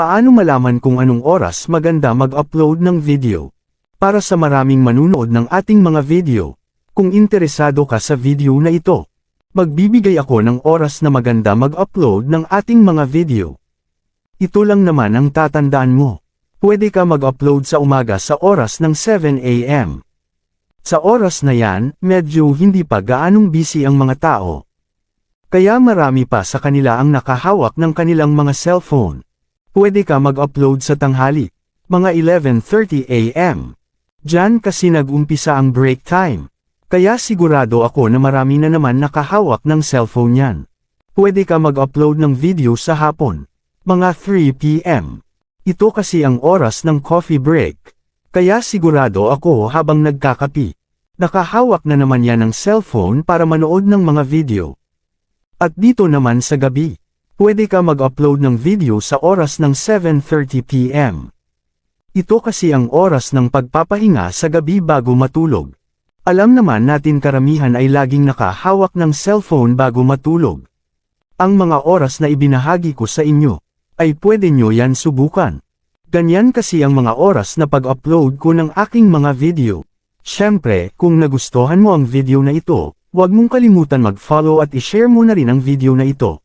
Paano malaman kung anong oras maganda mag-upload ng video? Para sa maraming manunood ng ating mga video, kung interesado ka sa video na ito, magbibigay ako ng oras na maganda mag-upload ng ating mga video. Ito lang naman ang tatandaan mo. Pwede ka mag-upload sa umaga sa oras ng 7 a.m. Sa oras na yan, medyo hindi pa gaanong busy ang mga tao. Kaya marami pa sa kanila ang nakahawak ng kanilang mga cellphone. Pwede ka mag-upload sa tanghali, mga 11.30 a.m. Diyan kasi nag-umpisa ang break time. Kaya sigurado ako na marami na naman nakahawak ng cellphone yan. Pwede ka mag-upload ng video sa hapon, mga 3 p.m. Ito kasi ang oras ng coffee break. Kaya sigurado ako habang nagkakapi. Nakahawak na naman yan ng cellphone para manood ng mga video. At dito naman sa gabi, pwede ka mag-upload ng video sa oras ng 7.30 p.m. Ito kasi ang oras ng pagpapahinga sa gabi bago matulog. Alam naman natin karamihan ay laging nakahawak ng cellphone bago matulog. Ang mga oras na ibinahagi ko sa inyo, ay pwede nyo yan subukan. Ganyan kasi ang mga oras na pag-upload ko ng aking mga video. Siyempre, kung nagustuhan mo ang video na ito, huwag mong kalimutan mag-follow at i-share mo na rin ang video na ito.